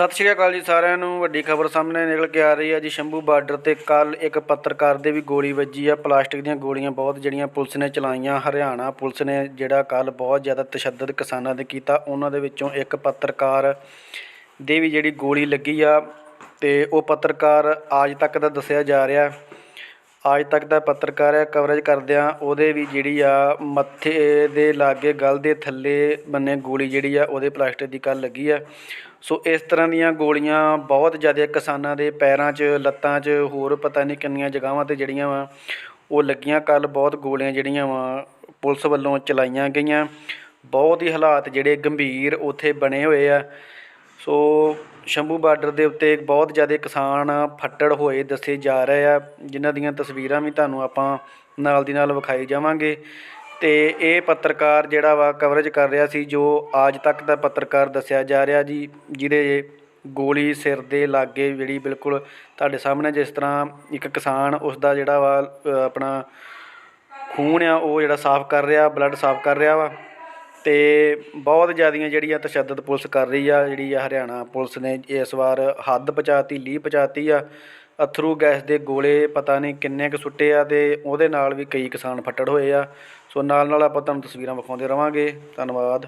ਸਤਿ ਸ਼੍ਰੀ ਅਕਾਲ ਜੀ ਸਾਰਿਆਂ ਨੂੰ। ਵੱਡੀ ਖਬਰ ਸਾਹਮਣੇ ਨਿਕਲ ਕੇ ਆ ਰਹੀ ਹੈ ਜੀ। ਸ਼ੰਭੂ ਬਾਰਡਰ ਤੇ ਕੱਲ ਇੱਕ ਪੱਤਰਕਾਰ ਦੇ ਵੀ ਗੋਲੀ ਵੱਜੀ ਆ। ਪਲਾਸਟਿਕ ਦੀਆਂ ਗੋਲੀਆਂ ਬਹੁਤ ਜਿਹੜੀਆਂ ਪੁਲਿਸ ਨੇ ਚਲਾਈਆਂ। ਹਰਿਆਣਾ ਪੁਲਿਸ ਨੇ ਜਿਹੜਾ ਕੱਲ ਬਹੁਤ ਜ਼ਿਆਦਾ ਤਸ਼ੱਦਦ ਕਿਸਾਨਾਂ ਦੇ ਕੀਤਾ। ਉਹਨਾਂ ਦੇ ਵਿੱਚੋਂ ਇੱਕ ਪੱਤਰਕਾਰ ਦੇ ਵੀ ਜਿਹੜੀ ਗੋਲੀ ਲੱਗੀ ਆ। ਤੇ ਉਹ ਪੱਤਰਕਾਰ ਅੱਜ ਤੱਕ ਦਾ ਦੱਸਿਆ ਜਾ ਰਿਹਾ ਅੱਜ ਤੱਕ ਦਾ ਪੱਤਰਕਾਰ ਹੈ ਕਵਰੇਜ ਕਰਦਿਆਂ ਉਹਦੇ ਵੀ ਜਿਹੜੀ ਆ ਮੱਥੇ ਦੇ ਲਾਗੇ ਗਲ ਦੇ ਥੱਲੇ ਬੰਨੇ ਗੋਲੀ ਜਿਹੜੀ ਆ ਉਹਦੇ ਪਲਾਸਟਿਕ ਦੀ ਕੱਲ ਲੱਗੀ ਆ। ਸੋ ਇਸ ਤਰ੍ਹਾਂ ਦੀਆਂ ਗੋਲੀਆਂ ਬਹੁਤ ਜ਼ਿਆਦਾ ਕਿਸਾਨਾਂ ਦੇ ਪੈਰਾਂ 'ਚ, ਲੱਤਾਂ 'ਚ, ਹੋਰ ਪਤਾ ਨਹੀਂ ਕਿੰਨੀਆਂ ਜਗ੍ਹਾਵਾਂ ਤੇ ਜਿਹੜੀਆਂ ਵਾ, ਉਹ ਲੱਗੀਆਂ। ਕੱਲ ਬਹੁਤ ਗੋਲੀਆਂ ਜਿਹੜੀਆਂ ਵਾ ਪੁਲਿਸ ਵੱਲੋਂ ਚਲਾਈਆਂ ਗਈਆਂ। ਬਹੁਤ ਹੀ ਹਾਲਾਤ ਜਿਹੜੇ ਗੰਭੀਰ ਉੱਥੇ ਬਣੇ ਹੋਏ ਆ। ਸੋ ਸ਼ੰਭੂ ਬਾਰਡਰ ਦੇ ਉੱਤੇ ਬਹੁਤ ਜ਼ਿਆਦਾ ਕਿਸਾਨ ਫੱਟੜ ਹੋਏ ਦੱਸੇ ਜਾ ਰਹੇ ਆ, ਜਿਨ੍ਹਾਂ ਦੀਆਂ ਤਸਵੀਰਾਂ ਵੀ ਤੁਹਾਨੂੰ ਆਪਾਂ ਨਾਲ ਦੀ ਨਾਲ ਵਿਖਾਈ ਜਾਵਾਂਗੇ। ਤੇ ਇਹ ਪੱਤਰਕਾਰ ਜਿਹੜਾ ਵਾ ਕਵਰੇਜ ਕਰ ਰਿਹਾ ਸੀ, ਜੋ ਆਜ ਤੱਕ ਦਾ ਪੱਤਰਕਾਰ ਦੱਸਿਆ ਜਾ ਰਿਹਾ ਜੀ, ਜਿਹਦੇ ਗੋਲੀ ਸਿਰ ਦੇ ਲਾਗੇ ਜਿਹੜੀ ਬਿਲਕੁਲ ਤੁਹਾਡੇ ਸਾਹਮਣੇ ਜਿਸ ਤਰ੍ਹਾਂ ਇੱਕ ਕਿਸਾਨ ਉਸ ਦਾ ਜਿਹੜਾ ਵਾ ਆਪਣਾ ਖੂਨ ਆ, ਉਹ ਜਿਹੜਾ ਸਾਫ਼ ਕਰ ਰਿਹਾ ਬਲੱਡ ਸਾਫ਼ ਕਰ ਰਿਹਾ ਵਾ। ਅਤੇ ਬਹੁਤ ਜ਼ਿਆਦੀਆਂ ਆ ਤਸ਼ੱਦਦ ਪੁਲਿਸ ਕਰ ਰਹੀ ਆ, ਜਿਹੜੀ ਆ ਹਰਿਆਣਾ ਪੁਲਿਸ ਨੇ ਇਸ ਵਾਰ ਹੱਦ ਪਹੁੰਚਾਤੀ, ਲੀਹ ਪਹੁੰਚਾਤੀ ਆ। ਅਥਰੂ ਗੈਸ ਦੇ ਗੋਲੇ ਪਤਾ ਨਹੀਂ ਕਿੰਨੇ ਕੁ ਸੁੱਟੇ ਆ ਅਤੇ ਉਹਦੇ ਨਾਲ ਵੀ ਕਈ ਕਿਸਾਨ ਫੱਟੜ ਹੋਏ ਆ। ਸੋ ਨਾਲ ਨਾਲ ਆਪਾਂ ਤੁਹਾਨੂੰ ਤਸਵੀਰਾਂ ਵਿਖਾਉਂਦੇ ਰਵਾਂਗੇ। ਧੰਨਵਾਦ।